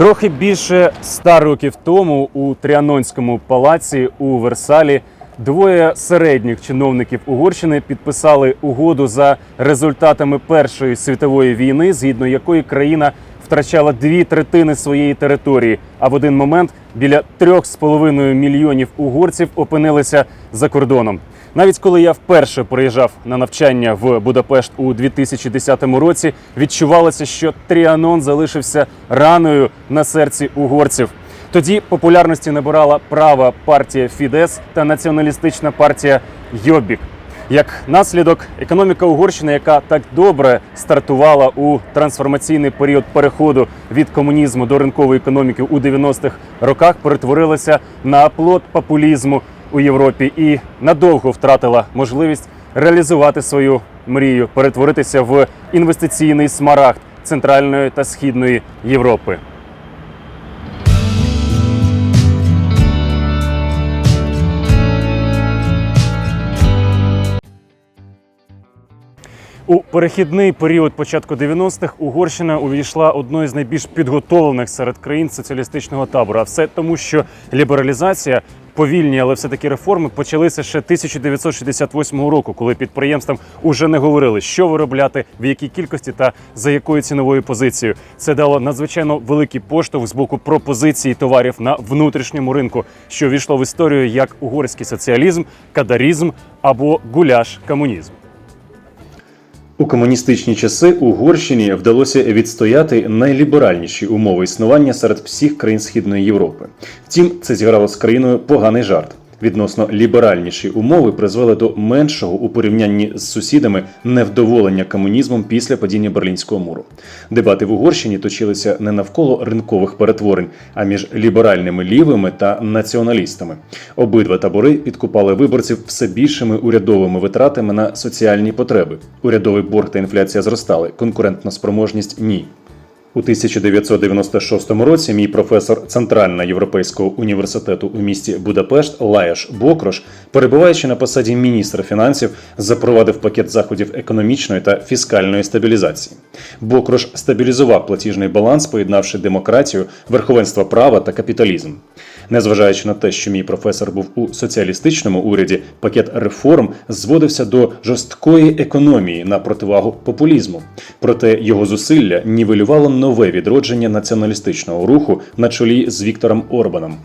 Трохи більше ста років тому у Тріанонському палаці у Версалі двоє середніх чиновників Угорщини підписали угоду за результатами Першої світової війни, згідно якої країна втрачала дві третини своєї території. А в один момент біля трьох з половиною мільйонів угорців опинилися за кордоном. Навіть коли я вперше приїжджав на навчання в Будапешт у 2010 році, відчувалося, що Тріанон залишився раною на серці угорців. Тоді популярності набирала права партія Фідес та націоналістична партія Йобік. Як наслідок, економіка Угорщини, яка так добре стартувала у трансформаційний період переходу від комунізму до ринкової економіки у 90-х роках, перетворилася на плод популізму у Європі і надовго втратила можливість реалізувати свою мрію, перетворитися в інвестиційний смарагд Центральної та Східної Європи. У перехідний період початку 90-х Угорщина увійшла одною з найбільш підготовлених серед країн соціалістичного табору. А все тому, що лібералізація, повільні, але все таки реформи почалися ще 1968 року, коли підприємствам уже не говорили, що виробляти, в якій кількості та за якою ціновою позицією. Це дало надзвичайно великий поштовх з боку пропозиції товарів на внутрішньому ринку, що війшло в історію як угорський соціалізм, кадарізм або гуляш комунізм. У комуністичні часи Угорщині вдалося відстояти найліберальніші умови існування серед всіх країн Східної Європи. Втім, це зіграло з країною поганий жарт. Відносно ліберальніші умови призвели до меншого у порівнянні з сусідами невдоволення комунізмом після падіння Берлінського муру. Дебати в Угорщині точилися не навколо ринкових перетворень, а між ліберальними лівими та націоналістами. Обидва табори підкупали виборців все більшими урядовими витратами на соціальні потреби. Урядовий борг та інфляція зростали, конкурентна спроможність ні. У 1996 році мій професор Центрального Європейського університету у місті Будапешт Лаяш Бокрош, перебуваючи на посаді міністра фінансів, запровадив пакет заходів економічної та фіскальної стабілізації. Бокрош стабілізував платіжний баланс, поєднавши демократію, верховенство права та капіталізм. Незважаючи на те, що мій професор був у соціалістичному уряді, пакет реформ зводився до жорсткої економії на противагу популізму. Проте його зусилля нівелювало нове відродження націоналістичного руху на чолі з Віктором Орбаном.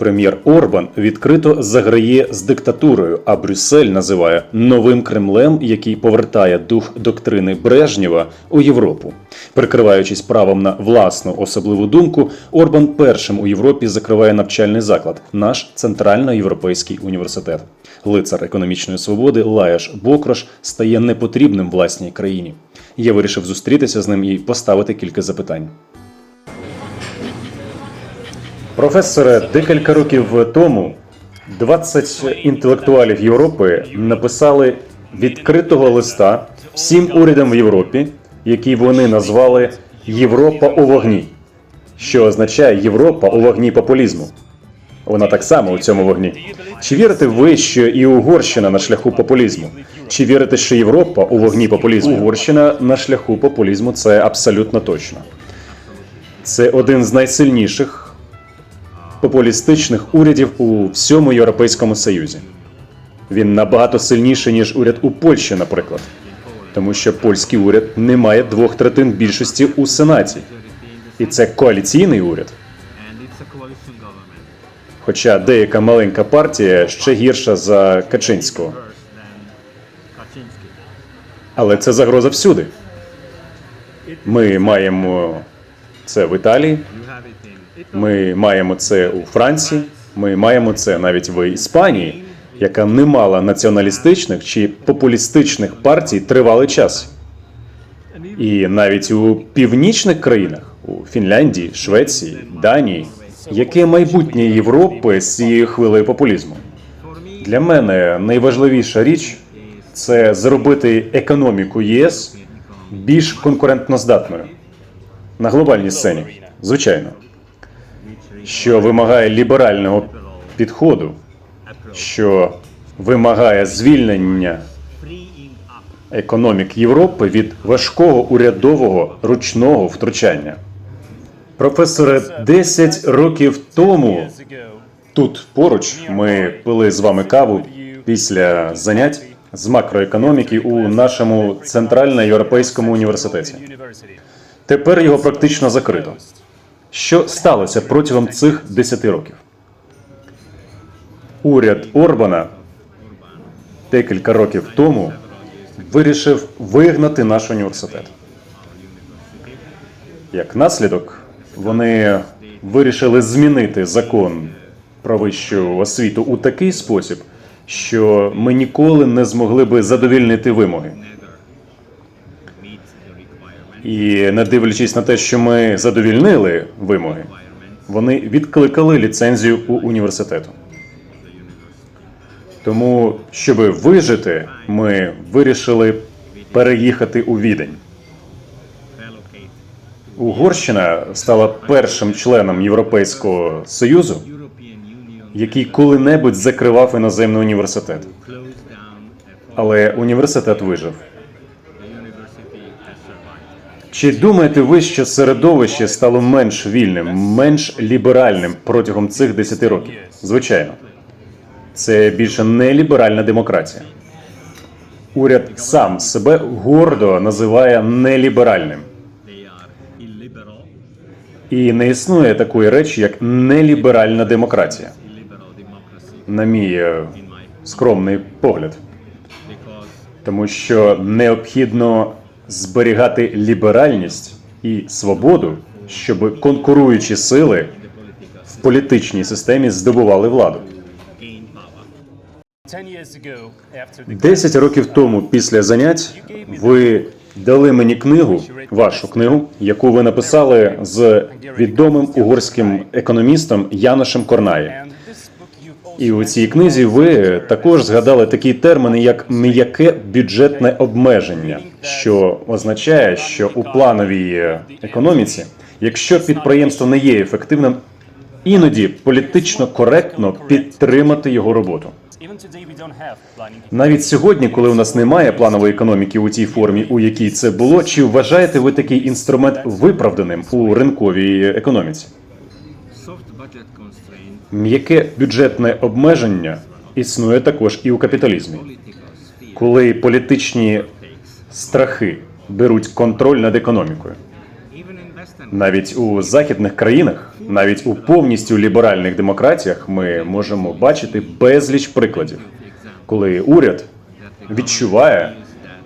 Прем'єр Орбан відкрито заграє з диктатурою, а Брюссель називає новим Кремлем, який повертає дух доктрини Брежнєва у Європу. Прикриваючись правом на власну особливу думку, Орбан першим у Європі закриває навчальний заклад наш центральноєвропейський університет. Лицар економічної свободи Лаяш Бокрош стає непотрібним власній країні. Я вирішив зустрітися з ним і поставити кілька запитань. Професоре, декілька років тому 20 інтелектуалів Європи написали відкритого листа всім урядам в Європі, який вони назвали Європа у вогні, що означає Європа у вогні популізму. Вона так само у цьому вогні. Чи вірите ви, що і Угорщина на шляху популізму? Чи вірите, що Європа у вогні популізму? Угорщина на шляху популізму це абсолютно точно. Це один з найсильніших популістичних урядів у всьому Європейському Союзі. Він набагато сильніший, ніж уряд у Польщі, наприклад. Тому що польський уряд не має двох третин більшості у Сенаті. І це коаліційний уряд. Хоча деяка маленька партія ще гірша за Качинського. Але це загроза всюди. Ми маємо це в Італії, Ми маємо це у Франції, ми маємо це навіть в Іспанії, яка не мала націоналістичних чи популістичних партій тривалий час. І навіть у північних країнах, у Фінляндії, Швеції, Данії, яке майбутнє Європи з цією хвилею популізму. Для мене найважливіша річ це зробити економіку ЄС більш конкурентноздатною на глобальній сцені, звичайно, що вимагає ліберального підходу, що вимагає звільнення економік Європи від важкого урядового ручного втручання. Професоре, 10 років тому тут поруч ми пили з вами каву після занять з макроекономіки у нашому центральноєвропейському університеті. Тепер його практично закрито. Що сталося протягом цих 10 років? Уряд Орбана декілька років тому вирішив вигнати наш університет. Як наслідок, вони вирішили змінити закон про вищу освіту у такий спосіб, що ми ніколи не змогли би задовільнити вимоги. І не дивлячись на те, що ми задовільнили вимоги, вони відкликали ліцензію у університету. Тому, щоб вижити, ми вирішили переїхати у Відень. Угорщина стала першим членом Європейського Союзу, який коли-небудь закривав іноземний університет. Але університет вижив. Чи думаєте ви, що середовище стало менш вільним, менш ліберальним протягом цих 10 років? Звичайно, це більше не ліберальна демократія. Уряд сам себе гордо називає неліберальним. І не існує такої речі, як неліберальна демократія, на мій е, скромний погляд. Тому що необхідно зберігати ліберальність і свободу, щоб конкуруючі сили в політичній системі здобували владу. Десять років тому, після занять, ви дали мені книгу, вашу книгу, яку ви написали з відомим угорським економістом Яношем Корнає. І у цій книзі ви також згадали такі терміни, як м'яке бюджетне обмеження, що означає, що у плановій економіці, якщо підприємство не є ефективним, іноді політично коректно підтримати його роботу. Навіть сьогодні, коли у нас немає планової економіки у тій формі, у якій це було, чи вважаєте ви такий інструмент виправданим у ринковій економіці? М'яке бюджетне обмеження існує також і у капіталізмі, коли політичні страхи беруть контроль над економікою. Навіть у західних країнах, навіть у повністю ліберальних демократіях, ми можемо бачити безліч прикладів, коли уряд відчуває,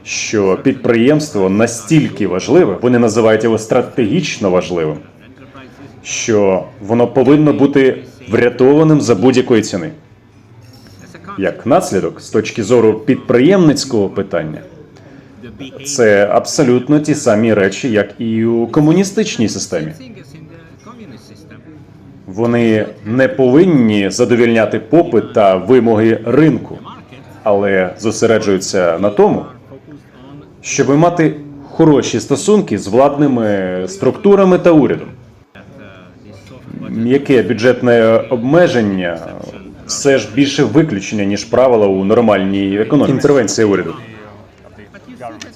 що підприємство настільки важливе, вони називають його стратегічно важливим, що воно повинно бути врятованим за будь-якої ціни. Як наслідок, з точки зору підприємницького питання, це абсолютно ті самі речі, як і у комуністичній системі. Вони не повинні задовільняти попит та вимоги ринку, але зосереджуються на тому, щоб мати хороші стосунки з владними структурами та урядом. М'яке бюджетне обмеження все ж більше виключення, ніж правила у нормальній економіці. Інтервенція уряду.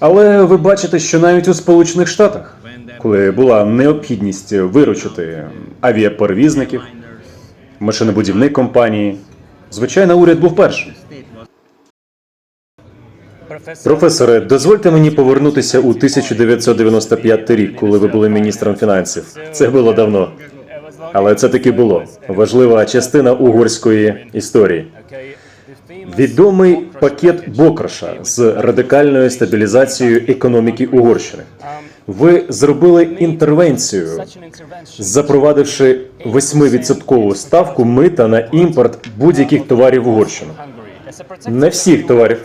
Але ви бачите, що навіть у Сполучених Штатах, коли була необхідність виручити авіаперевізників, машинобудівні компанії, звичайно, уряд був першим. Професоре, дозвольте мені повернутися у 1995 рік, коли ви були міністром фінансів. Це було давно, але це таки було важлива частина угорської історії. Відомий пакет Бокроша з радикальною стабілізацією економіки Угорщини. Ви зробили інтервенцію, запровадивши 8% ставку мита на імпорт будь-яких товарів в Угорщину. Не всіх товарів.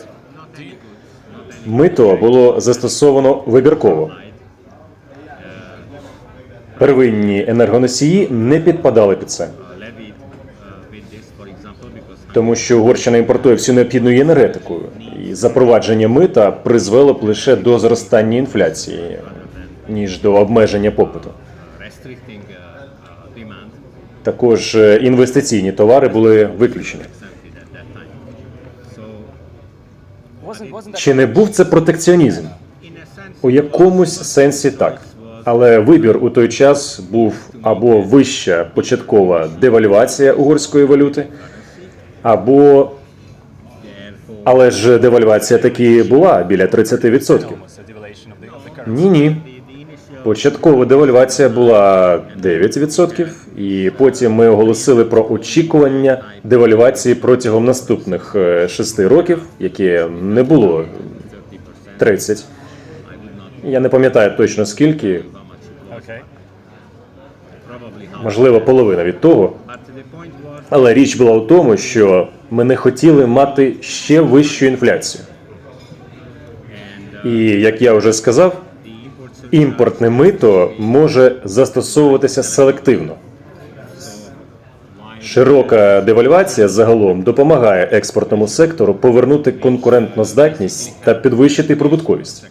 Мито було застосовано вибірково. Первинні енергоносії не підпадали під це. Тому що Угорщина імпортує всю необхідну енергетику, і запровадження мита призвело б лише до зростання інфляції, ніж до обмеження попиту. Також е, інвестиційні товари були виключені. Чи не був це протекціонізм? У якомусь сенсі так. Але вибір у той час був або вища початкова девальвація угорської валюти, або але ж девальвація таки була біля 30%. Ні, ні. Початкова девальвація була 9%, і потім ми оголосили про очікування девальвації протягом наступних 6 років, яке не було 30. Я не пам'ятаю точно скільки, можливо, половина від того. Але річ була в тому, що ми не хотіли мати ще вищу інфляцію. І як я вже сказав, імпортне мито може застосовуватися селективно. Широка девальвація загалом допомагає експортному сектору повернути конкурентну здатність та підвищити прибутковість.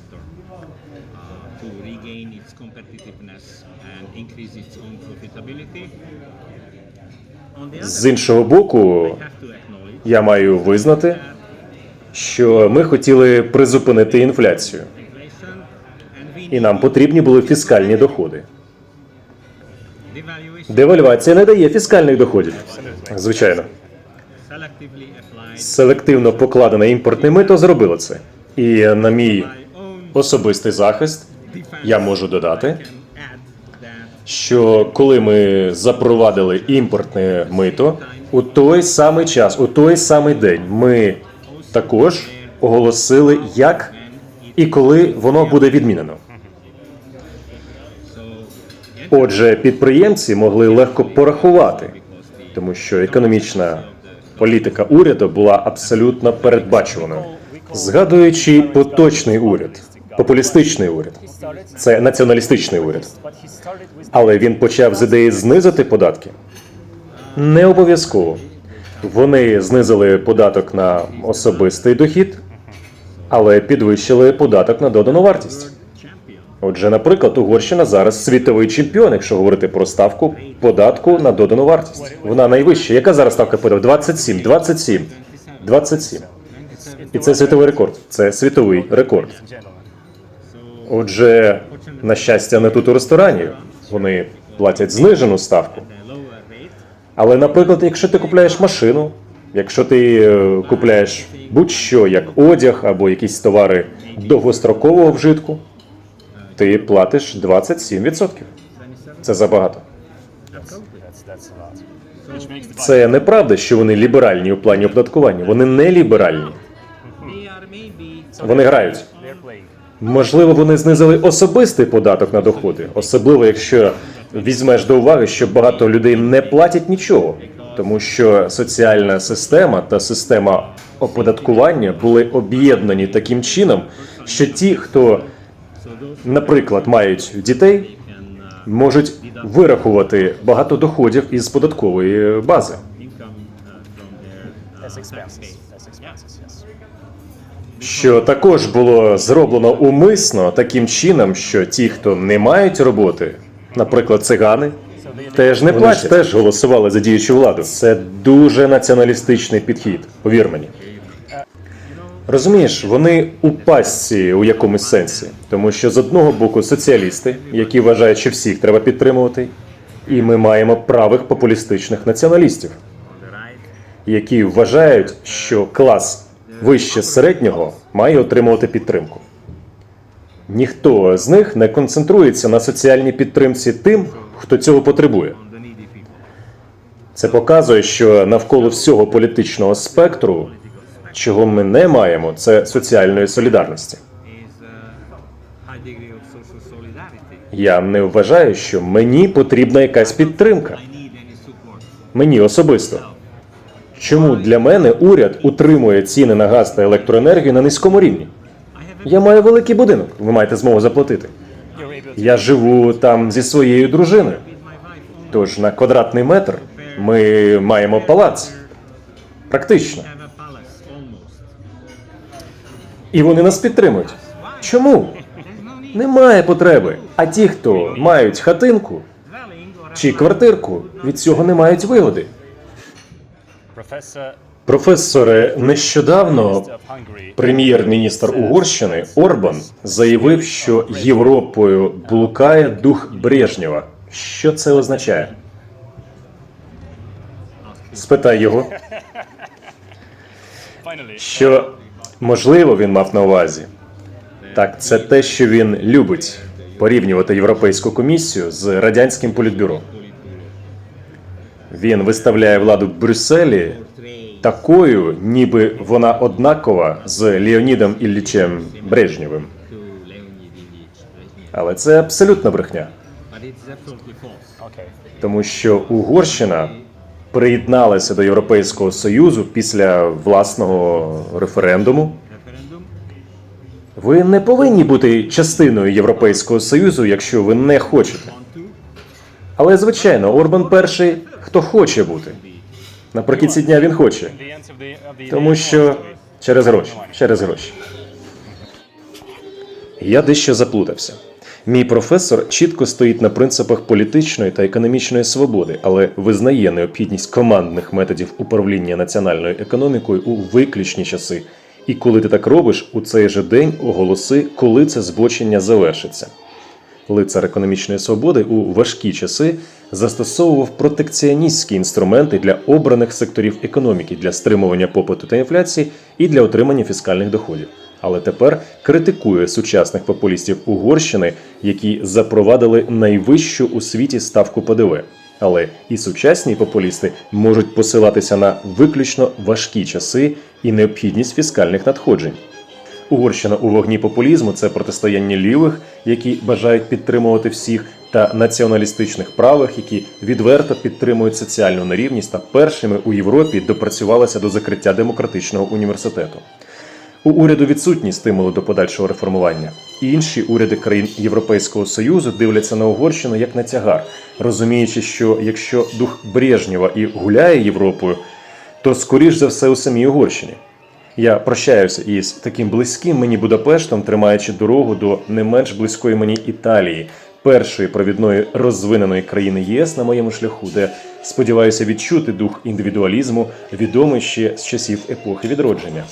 З іншого боку, я маю визнати, що ми хотіли призупинити інфляцію, і нам потрібні були фіскальні доходи. Девальвація не дає фіскальних доходів. Звичайно, селективно покладене імпортне мито зробило це. І на мій особистий захист я можу додати, що коли ми запровадили імпортне мито, у той самий час, у той самий день, ми також оголосили, як і коли воно буде відмінено. Отже, підприємці могли легко порахувати, тому що економічна політика уряду була абсолютно передбачуваною. Згадуючи поточний уряд, популістичний уряд, це націоналістичний уряд. Але він почав з ідеї знизити податки. Не обов'язково. Вони знизили податок на особистий дохід, але підвищили податок на додану вартість. Отже, наприклад, Угорщина зараз світовий чемпіон, якщо говорити про ставку податку на додану вартість. Вона найвища. Яка зараз ставка податку? 27, 27, 27. І це світовий рекорд. Це світовий рекорд. Отже, на щастя, не тут у ресторані. Вони платять знижену ставку. Але, наприклад, якщо ти купляєш машину, якщо ти е, купляєш будь-що, як одяг або якісь товари довгострокового вжитку, ти платиш 27%. Це забагато. Це неправда, що вони ліберальні у плані оподаткування. Вони не ліберальні. Вони грають. Можливо, вони знизили особистий податок на доходи, особливо якщо візьмеш до уваги, що багато людей не платять нічого, тому що соціальна система та система оподаткування були об'єднані таким чином, що ті, хто, наприклад, мають дітей, можуть вирахувати багато доходів із податкової бази. Що також було зроблено умисно таким чином, що ті, хто не мають роботи, наприклад, цигани, теж не платять. теж голосували за діючу владу. Це дуже націоналістичний підхід, повір мені. Розумієш, вони у пастці у якомусь сенсі, тому що з одного боку соціалісти, які вважають, що всіх треба підтримувати, і ми маємо правих популістичних націоналістів, які вважають, що клас вище середнього має отримувати підтримку. Ніхто з них не концентрується на соціальній підтримці тим, хто цього потребує. Це показує, що навколо всього політичного спектру, чого ми не маємо, це соціальної солідарності. Я не вважаю, що мені потрібна якась підтримка. Мені особисто. Чому для мене уряд утримує ціни на газ та електроенергію на низькому рівні? Я маю великий будинок, ви маєте змогу заплатити. Я живу там зі своєю дружиною. Тож на квадратний метр ми маємо палац. Практично. І вони нас підтримують. Чому? Немає потреби. А ті, хто мають хатинку чи квартирку, від цього не мають вигоди. Професоре, нещодавно прем'єр-міністр Угорщини Орбан заявив, що Європою блукає дух Брежнєва. Що це означає? Спитай його, що можливо він мав на увазі. Так, це те, що він любить порівнювати Європейську комісію з радянським політбюро. Він виставляє владу Брюсселі такою, ніби вона однакова з Леонідом Іллічем Брежнєвим. Але це абсолютна брехня, тому що Угорщина приєдналася до Європейського Союзу після власного референдуму. Ви не повинні бути частиною Європейського Союзу, якщо ви не хочете. Але звичайно, Орбан перший, хто хоче бути. Наприкінці дня він хоче, тому що через гроші, через гроші. Я дещо заплутався. Мій професор чітко стоїть на принципах політичної та економічної свободи, але визнає необхідність командних методів управління національною економікою у виключні часи. І коли ти так робиш, у цей же день оголоси, коли це збочення завершиться. Лицар економічної свободи у важкі часи застосовував протекціоністські інструменти для обраних секторів економіки для стримування попиту та інфляції і для отримання фіскальних доходів. Але тепер критикує сучасних популістів Угорщини, які запровадили найвищу у світі ставку ПДВ. Але і сучасні популісти можуть посилатися на виключно важкі часи і необхідність фіскальних надходжень. Угорщина у вогні популізму це протистояння лівих, які бажають підтримувати всіх, та націоналістичних правих, які відверто підтримують соціальну нерівність та першими у Європі допрацювалися до закриття демократичного університету. У уряду відсутні стимули до подальшого реформування. Інші уряди країн Європейського Союзу дивляться на Угорщину як на тягар, розуміючи, що якщо дух Брежнєва і гуляє Європою, то скоріш за все у самій Угорщині. Я прощаюся із таким близьким мені Будапештом, тримаючи дорогу до не менш близької мені Італії, першої провідної розвиненої країни ЄС на моєму шляху, де сподіваюся відчути дух індивідуалізму, відомий ще з часів епохи відродження.